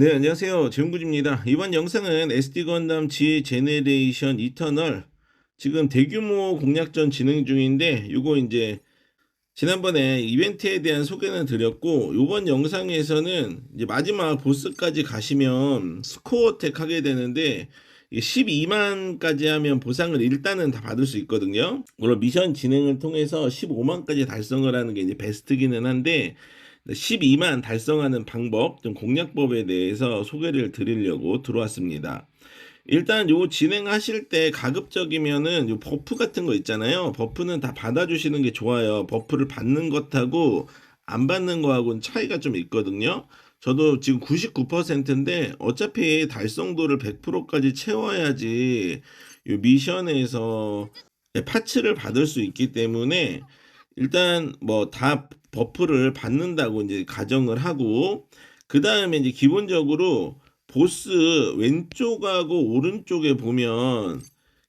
네, 안녕하세요. 재훈구입니다. 이번 영상은 SD 건담 G 제네레이션 이터널 지금 대규모 공략전 진행 중인데 이거 이제 지난번에 이벤트에 대한 소개는 드렸고 이번 영상에서는 이제 마지막 보스까지 가시면 스코어텍 하게 되는데 12만까지 하면 보상을 일단은 다 받을 수 있거든요. 물론 미션 진행을 통해서 15만까지 달성을 하는 게 이제 베스트기는 한데 12만 달성하는 방법, 좀 공략법에 대해서 소개를 드리려고 들어왔습니다. 일단 요 진행하실 때 가급적이면은 요 버프 같은 거 있잖아요. 버프는 다 받아주시는 게 좋아요. 버프를 받는 것하고 안 받는 거하고는 차이가 좀 있거든요. 저도 지금 99%인데 어차피 달성도를 100%까지 채워야지 요 미션에서 파츠를 받을 수 있기 때문에 일단 뭐 다 버프를 받는다고 이제 가정을 하고 그 다음에 이제 기본적으로 보스 왼쪽하고 오른쪽에 보면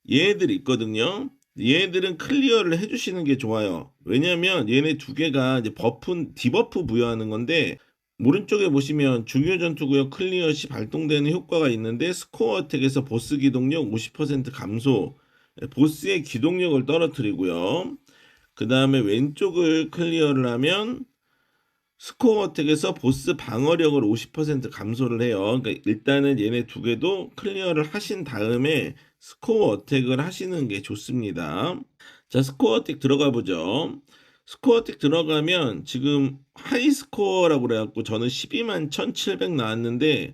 얘네들 있거든요. 얘네들은 클리어를 해주시는 게 좋아요. 왜냐면 얘네 두 개가 이제 버프, 디버프 부여하는 건데 오른쪽에 보시면 중요 전투구역 클리어 시 발동되는 효과가 있는데 스코어 어택에서 보스 기동력 50% 감소, 보스의 기동력을 떨어뜨리고요. 그 다음에 왼쪽을 클리어를 하면 스코어 어택에서 보스 방어력을 50% 감소를 해요. 그러니까 일단은 얘네 두 개도 클리어를 하신 다음에 스코어 어택을 하시는 게 좋습니다. 자, 스코어 어택 들어가 보죠. 스코어 어택 들어가면 지금 하이 스코어라고 그래갖고 저는 12만 1700 나왔는데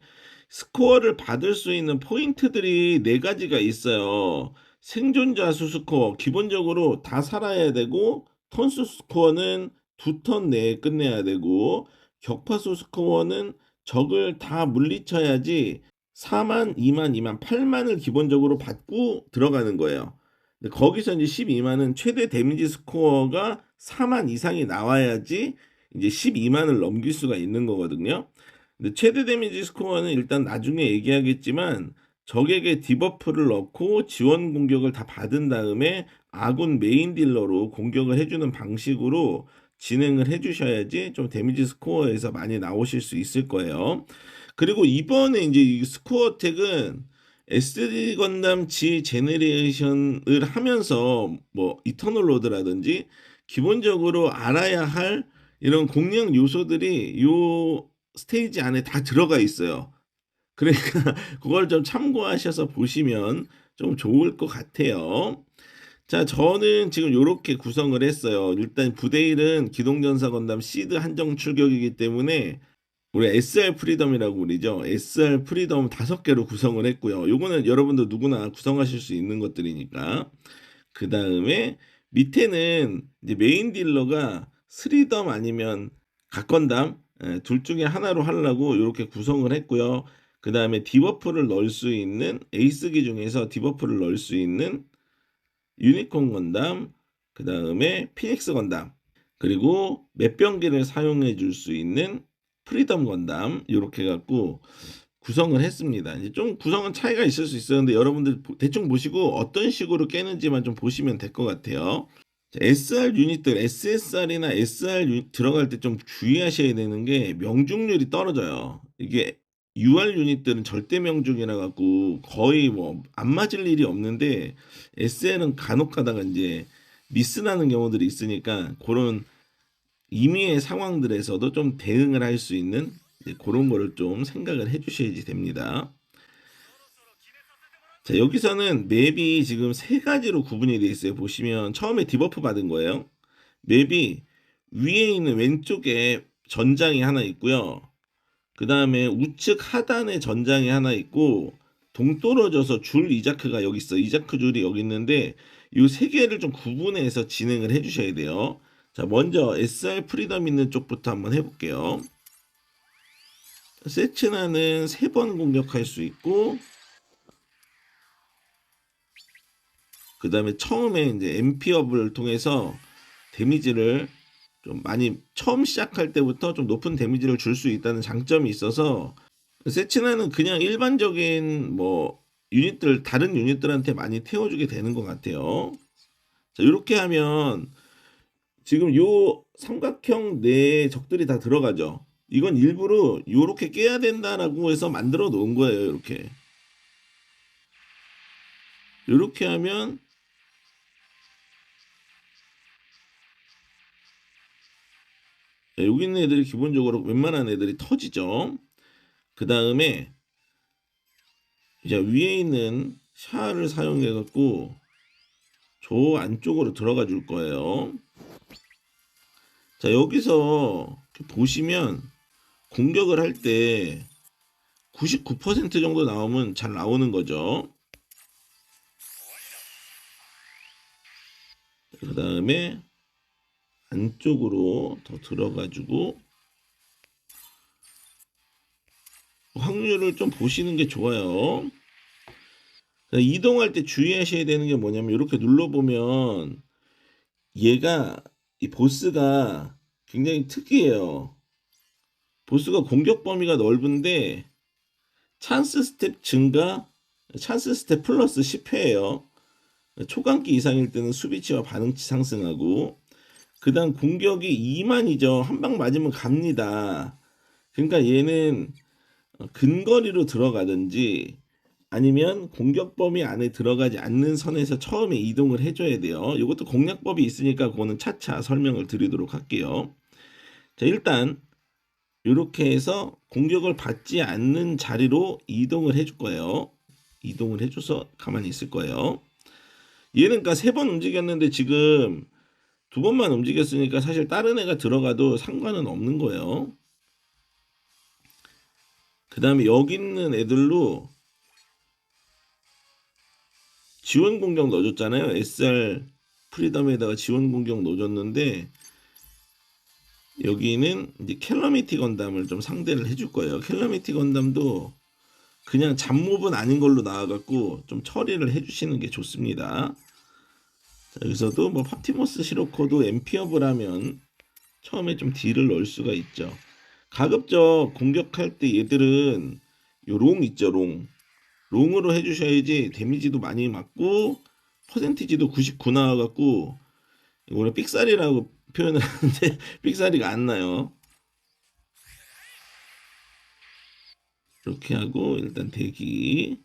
스코어를 받을 수 있는 포인트들이 네 가지가 있어요. 생존자 수 스코어 기본적으로 다 살아야 되고 턴수 스코어는 두 턴 내에 끝내야 되고 격파수 스코어는 적을 다 물리쳐야지 4만, 2만, 2만, 8만을 기본적으로 받고 들어가는 거예요. 거기서 이제 12만은 최대 데미지 스코어가 4만 이상이 나와야지 이제 12만을 넘길 수가 있는 거거든요. 근데 최대 데미지 스코어는 일단 나중에 얘기하겠지만 적에게 디버프를 넣고 지원 공격을 다 받은 다음에 아군 메인 딜러로 공격을 해주는 방식으로 진행을 해주셔야지 좀 데미지 스코어에서 많이 나오실 수 있을 거예요. 그리고 이번에 이제 이 스코어 텍은 SD 건담 G 제네레이션을 하면서 뭐 이터널 로드라든지 기본적으로 알아야 할 이런 공략 요소들이 요 스테이지 안에 다 들어가 있어요. 그러니까 그걸 좀 참고하셔서 보시면 좀 좋을 것 같아요. 자, 저는 지금 이렇게 구성을 했어요. 일단 부대 1은 기동전사 건담 시드 한정 출격이기 때문에 우리 SR 프리덤이라고 그러죠. SR 프리덤 다섯 개로 구성을 했고요. 요거는 여러분들 누구나 구성하실 수 있는 것들이니까. 그 다음에 밑에는 이제 메인 딜러가 스리덤 아니면 각건담 예, 둘 중에 하나로 하려고 이렇게 구성을 했고요. 그 다음에 디버프를 넣을 수 있는 에이스기 중에서 디버프를 넣을 수 있는 유니콘 건담, 그 다음에 피닉스 건담, 그리고 맷병기를 사용해 줄 수 있는 프리덤 건담 이렇게 갖고 구성을 했습니다. 이제 좀 구성은 차이가 있을 수 있었는데 여러분들 대충 보시고 어떤 식으로 깨는지만 좀 보시면 될 것 같아요. SR 유닛들, SSR이나 SR 유닛 들어갈 때 좀 주의하셔야 되는 게 명중률이 떨어져요. 이게 UR 유닛들은 절대 명중이라 갖고 거의 뭐 안 맞을 일이 없는데 SL은 간혹 가다가 이제 미스나는 경우들이 있으니까 그런 임의의 상황들에서도 좀 대응을 할 수 있는 그런 거를 좀 생각을 해 주셔야지 됩니다. 자, 여기서는 맵이 지금 세 가지로 구분이 되어 있어요. 보시면 처음에 디버프 받은 거예요. 맵이 위에 있는 왼쪽에 전장이 하나 있고요. 그 다음에 우측 하단에 전장이 하나 있고 동떨어져서 줄 이자크가 여기 있어. 이자크 줄이 여기 있는데 이 세 개를 좀 구분해서 진행을 해 주셔야 돼요. 자, 먼저 SR 프리덤 있는 쪽부터 한번 해볼게요. 세츠나는 세 번 공격할 수 있고 그 다음에 처음에 이제 MP업을 통해서 데미지를 좀 많이 처음 시작할 때부터 좀 높은 데미지를 줄 수 있다는 장점이 있어서 세치나는 그냥 일반적인 뭐 유닛들 다른 유닛들한테 많이 태워주게 되는 것 같아요. 자 이렇게 하면 지금 요 삼각형 내에 적들이 다 들어가죠. 이건 일부러 요렇게 깨야 된다라고 해서 만들어 놓은 거예요. 이렇게. 요렇게 하면 여기 있는 애들이 기본적으로 웬만한 애들이 터지죠. 그 다음에 이제 위에 있는 샤를 사용해 갖고 저 안쪽으로 들어가 줄 거예요. 자, 여기서 보시면 공격을 할 때 99% 정도 나오면 잘 나오는 거죠. 그 다음에 안쪽으로 더 들어가지고 확률을 좀 보시는 게 좋아요. 이동할 때 주의하셔야 되는 게 뭐냐면 이렇게 눌러보면 얘가 이 보스가 굉장히 특이해요. 보스가 공격 범위가 넓은데 찬스 스텝 증가, 찬스 스텝 플러스 10회예요. 초강기 이상일 때는 수비치와 반응치 상승하고 그 다음 공격이 2만이죠. 한 방 맞으면 갑니다. 그러니까 얘는 근거리로 들어가든지 아니면 공격 범위 안에 들어가지 않는 선에서 처음에 이동을 해줘야 돼요. 이것도 공략법이 있으니까 그거는 차차 설명을 드리도록 할게요. 자 일단 이렇게 해서 공격을 받지 않는 자리로 이동을 해줄 거예요. 이동을 해줘서 가만히 있을 거예요. 얘는 그러니까 세 번 움직였는데 지금 두 번만 움직였으니까 사실 다른 애가 들어가도 상관은 없는 거예요. 그 다음에 여기 있는 애들로 지원 공격 넣어줬잖아요. SR 프리덤에다가 지원 공격 넣어줬는데 여기는 이제 캘러미티 건담을 좀 상대를 해줄 거예요. 캘러미티 건담도 그냥 잡몹은 아닌 걸로 나와갖고 좀 처리를 해주시는 게 좋습니다. 자, 여기서도 뭐 파티모스 시로코도 엠피업을 하면 처음에 좀 딜을 넣을 수가 있죠. 가급적 공격할 때 얘들은 요 롱 있죠 롱 롱으로 해주셔야지 데미지도 많이 맞고 퍼센티지도 99 나와갖고 이거는 삑살이라고 표현을 하는데 삑살이가 안 나요. 이렇게 하고 일단 대기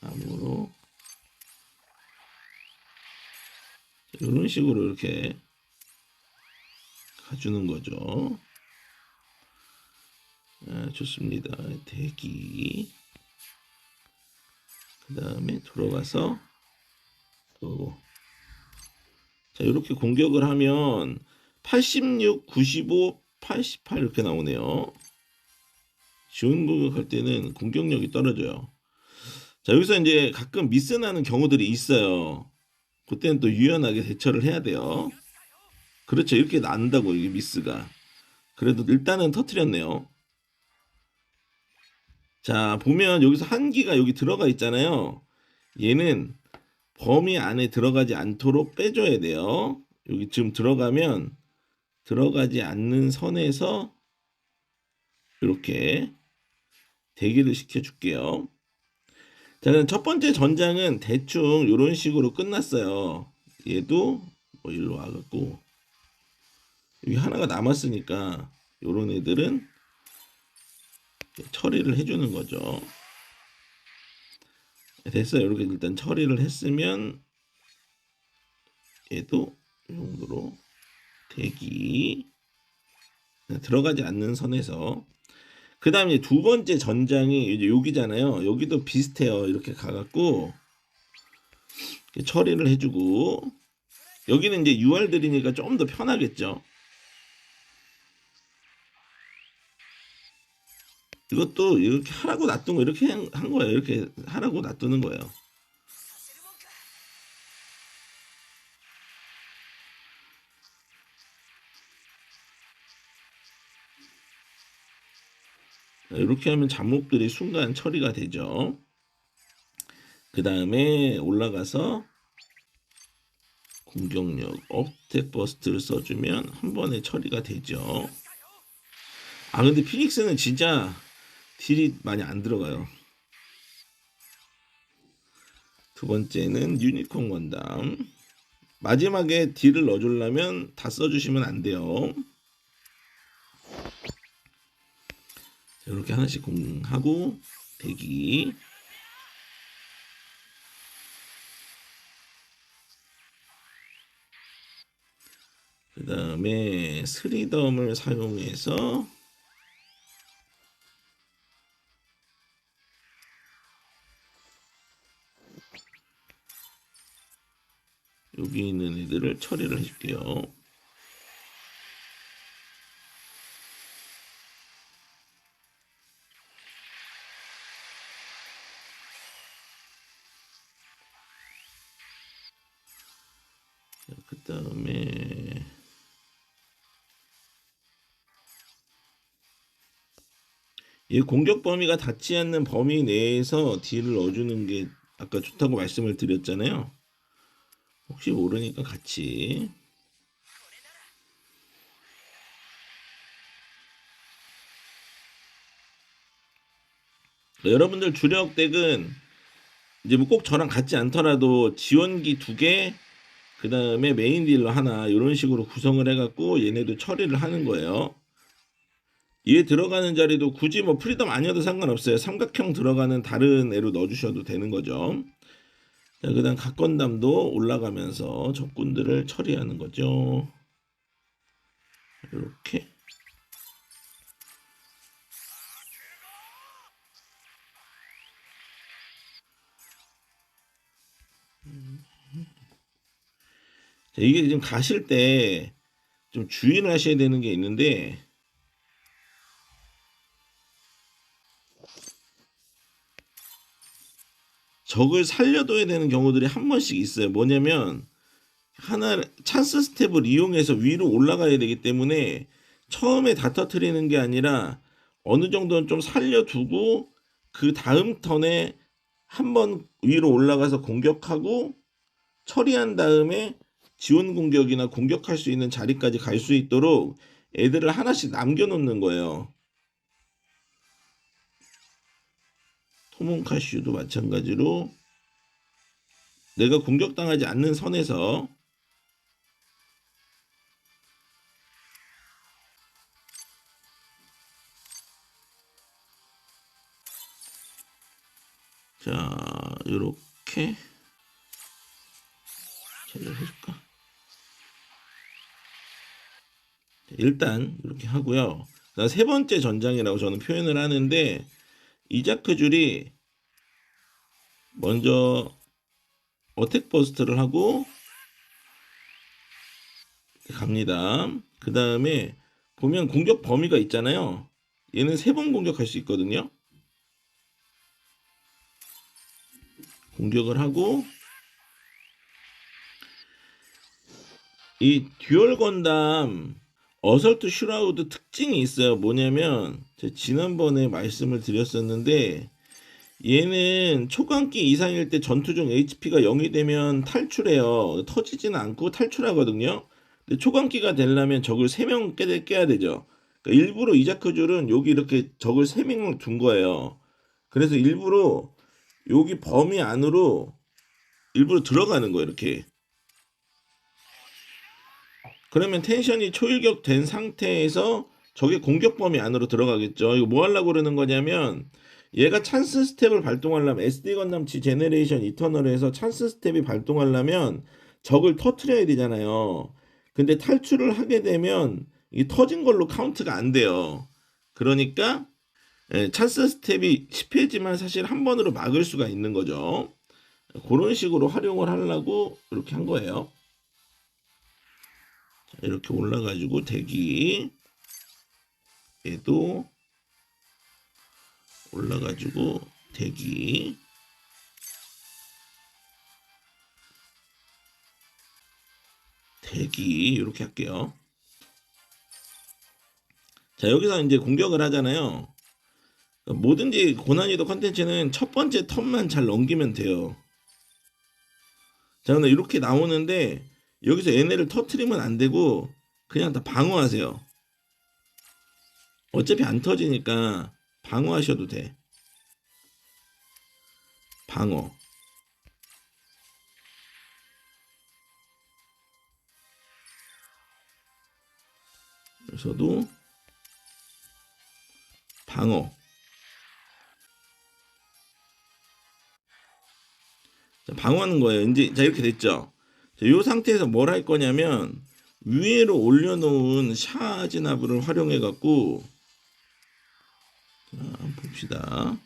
암으로 이런 식으로 이렇게 가주는 거죠. 아, 좋습니다. 대기. 그 다음에 들어가서 또 자, 이렇게 공격을 하면 86, 95, 88 이렇게 나오네요. 지원 공격할 때는 공격력이 떨어져요. 자, 여기서 이제 가끔 미스 나는 경우들이 있어요. 그때는 또 유연하게 대처를 해야 돼요. 그렇죠. 이렇게 난다고, 이게 미스가. 그래도 일단은 터트렸네요. 자, 보면 여기서 한기가 여기 들어가 있잖아요. 얘는 범위 안에 들어가지 않도록 빼줘야 돼요. 여기 지금 들어가면 들어가지 않는 선에서 이렇게 대기를 시켜줄게요. 자, 그럼 첫 번째 전장은 대충 이런 식으로 끝났어요. 얘도 뭐 일로 와갖고 여기 하나가 남았으니까 이런 애들은 처리를 해주는 거죠. 됐어요. 이렇게 일단 처리를 했으면 얘도 이 정도로 대기 들어가지 않는 선에서 그 다음에 두 번째 전장이 이제 여기잖아요. 여기도 비슷해요. 이렇게 가갖고 처리를 해주고 여기는 이제 UR들이니까 좀 더 편하겠죠. 이것도 이렇게 하라고 놔둔 거 이렇게 한 거예요. 이렇게 하라고 놔두는 거예요. 이렇게 하면 잡목들이 순간 처리가 되죠. 그 다음에 올라가서 공격력 업텍 버스트를 써주면 한 번에 처리가 되죠. 아 근데 피닉스는 진짜 딜이 많이 안 들어가요. 두 번째는 유니콘 건담. 마지막에 딜을 넣어주려면 다 써주시면 안 돼요. 이렇게 하나씩 공하고 대기. 그 다음에 스리덤을 사용해서 여기 있는 애들을 처리를 해줄게요. 이 공격 범위가 닿지 않는 범위 내에서 딜을 넣어주는 게 아까 좋다고 말씀을 드렸잖아요. 혹시 모르니까 같이 여러분들 주력 덱은 이제 뭐 꼭 저랑 같지 않더라도 지원기 두 개, 그 다음에 메인 딜러 하나 이런 식으로 구성을 해갖고 얘네도 처리를 하는 거예요. 얘 들어가는 자리도 굳이 뭐 프리덤 아니어도 상관없어요. 삼각형 들어가는 다른 애로 넣어주셔도 되는 거죠. 자, 그 다음 각건담도 올라가면서 적군들을 처리하는 거죠. 이렇게. 자, 이게 지금 가실 때 좀 주의를 하셔야 되는 게 있는데, 적을 살려둬야 되는 경우들이 한 번씩 있어요. 뭐냐면 하나 찬스 스텝을 이용해서 위로 올라가야 되기 때문에 처음에 다 터트리는 게 아니라 어느 정도는 좀 살려두고 그 다음 턴에 한 번 위로 올라가서 공격하고 처리한 다음에 지원 공격이나 공격할 수 있는 자리까지 갈 수 있도록 애들을 하나씩 남겨놓는 거예요. 토몬카슈도 마찬가지로 내가 공격당하지 않는 선에서 자 이렇게 제대로 해줄까? 일단 이렇게 하고요. 세 번째 전장이라고 저는 표현을 하는데 이자크 줄이 먼저 어택 버스트를 하고 갑니다. 그 다음에 보면 공격 범위가 있잖아요. 얘는 세 번 공격할 수 있거든요. 공격을 하고 이 듀얼 건담 어설트 슈라우드 특징이 있어요. 뭐냐면 지난번에 말씀을 드렸었는데 얘는 초강기 이상일 때 전투 중 HP가 0이 되면 탈출해요. 터지지는 않고 탈출하거든요. 근데 초강기가 되려면 적을 3명 깨, 깨야 되죠. 그러니까 일부러 이자크 줄은 여기 이렇게 적을 3명을 둔 거예요. 그래서 일부러 여기 범위 안으로 일부러 들어가는 거예요. 이렇게. 그러면 텐션이 초일격 된 상태에서 적의 공격 범위 안으로 들어가겠죠. 이거 뭐 하려고 그러는 거냐면 얘가 찬스 스텝을 발동하려면 SD 건담 G 제네레이션 이터널에서 찬스 스텝이 발동하려면 적을 터트려야 되잖아요. 근데 탈출을 하게 되면 이 터진 걸로 카운트가 안 돼요. 그러니까 예, 찬스 스텝이 10회지만 사실 한 번으로 막을 수가 있는 거죠. 그런 식으로 활용을 하려고 이렇게 한 거예요. 자, 이렇게 올라가지고 대기 얘도 올라가지고 대기 대기 이렇게 할게요. 자 여기서 이제 공격을 하잖아요. 뭐든지 고난이도 컨텐츠는 첫 번째 턴만 잘 넘기면 돼요. 자 근데 이렇게 나오는데 여기서 얘네를 터트리면 안 되고 그냥 다 방어하세요. 어차피 안 터지니까 방어하셔도 돼. 방어. 그래서도 방어. 자, 방어하는 거예요. 이제 자 이렇게 됐죠. 자, 이 상태에서 뭘 할 거냐면 위에로 올려놓은 샤즈나브를 활용해 갖고 봅시다.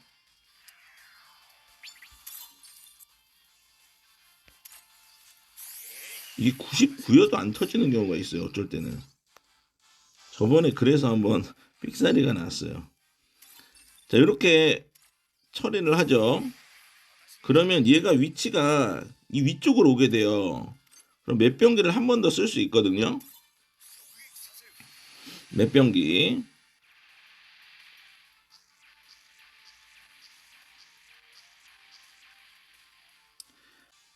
이게 99여도 안 터지는 경우가 있어요. 어쩔 때는. 저번에 그래서 한번 삑사리가 났어요. 자, 이렇게 처리를 하죠. 그러면 얘가 위치가 이 위쪽으로 오게 돼요. 그럼 몇 병기를 한 번 더 쓸 수 있거든요. 몇 병기.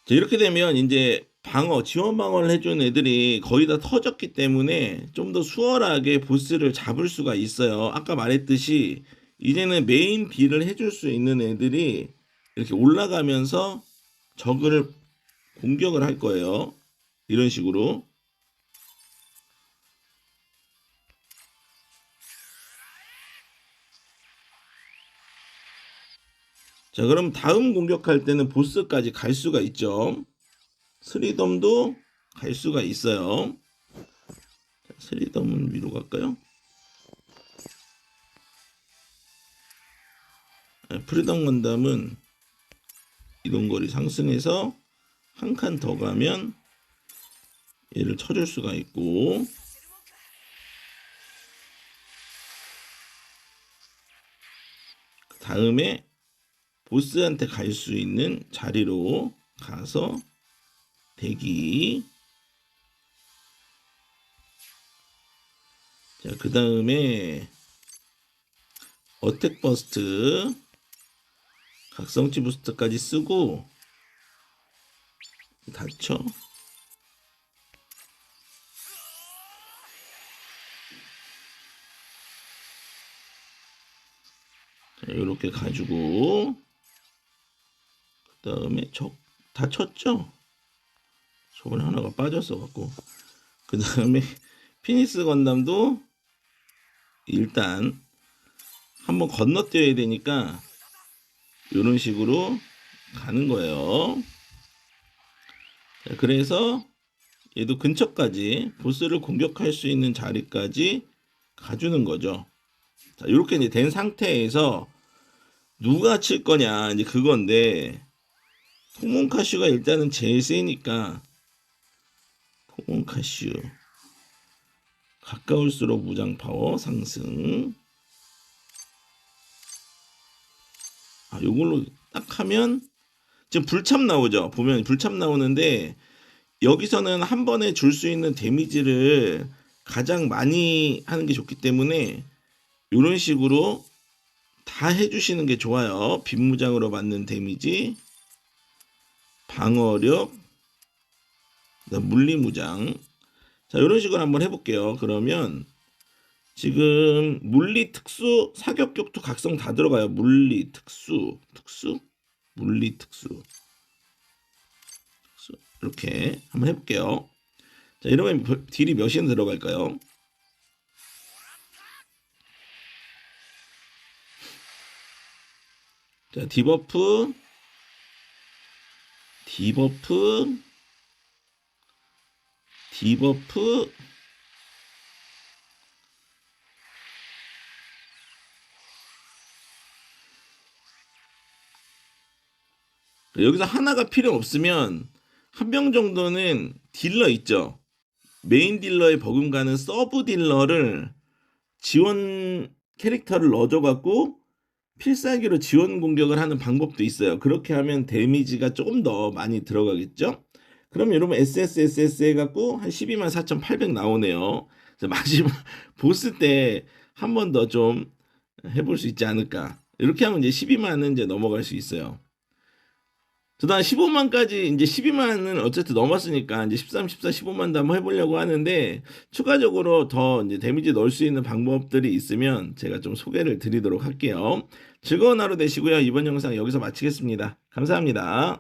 자, 이렇게 되면 이제 방어, 지원 방어를 해준 애들이 거의 다 터졌기 때문에 좀 더 수월하게 보스를 잡을 수가 있어요. 아까 말했듯이 이제는 메인 딜을 해줄 수 있는 애들이 이렇게 올라가면서 적을 공격을 할 거예요. 이런 식으로. 자, 그럼 다음 공격할 때는 보스까지 갈 수가 있죠. 스리덤도 갈 수가 있어요. 자, 스리덤은 위로 갈까요? 네, 프리덤 건담은 이동거리 상승해서 한 칸 더 가면 얘를 쳐줄 수가 있고. 그 다음에 보스한테 갈 수 있는 자리로 가서 대기. 자 그 다음에 어택 버스트. 각성치 부스트까지 쓰고 닫혀 자, 이렇게 가지고 그 다음에 적 다 쳤죠 저번에 하나가 빠졌어 갖고 그 다음에 피니스 건담도 일단 한번 건너뛰어야 되니까 이런 식으로 가는 거예요. 자, 그래서 얘도 근처까지 보스를 공격할 수 있는 자리까지 가주는 거죠. 자, 이렇게 이제 된 상태에서 누가 칠 거냐 이제 그건데 토몬카슈가 일단은 제일 세니까 토몬카슈 가까울수록 무장 파워 상승. 아, 요걸로 딱 하면 지금 불참 나오죠. 보면 불참 나오는데 여기서는 한 번에 줄 수 있는 데미지를 가장 많이 하는 게 좋기 때문에 이런 식으로 다 해주시는 게 좋아요. 빗무장으로 맞는 데미지, 방어력, 물리무장. 자, 이런 식으로 한번 해볼게요. 그러면 지금 물리 특수 사격 격투 각성 다 들어가요. 물리 특수 특수 물리 특수. 이렇게 한번 해볼게요. 자 이러면 몇- 딜이 몇이나 들어갈까요? 자 디버프 디버프 디버프 여기서 하나가 필요 없으면 한 명 정도는 딜러 있죠. 메인 딜러에 버금가는 서브 딜러를 지원 캐릭터를 넣어줘갖고 필살기로 지원 공격을 하는 방법도 있어요. 그렇게 하면 데미지가 조금 더 많이 들어가겠죠. 그럼 여러분 SSSS 해갖고 한 12만 4,800 나오네요. 마지막 보스 때 한 번 더 좀 해볼 수 있지 않을까. 이렇게 하면 이제 12만은 이제 넘어갈 수 있어요. 그다음 15만까지 이제 12만은 어쨌든 넘었으니까 이제 13, 14, 15만도 한번 해보려고 하는데 추가적으로 더 이제 데미지 넣을 수 있는 방법들이 있으면 제가 좀 소개를 드리도록 할게요. 즐거운 하루 되시고요. 이번 영상 여기서 마치겠습니다. 감사합니다.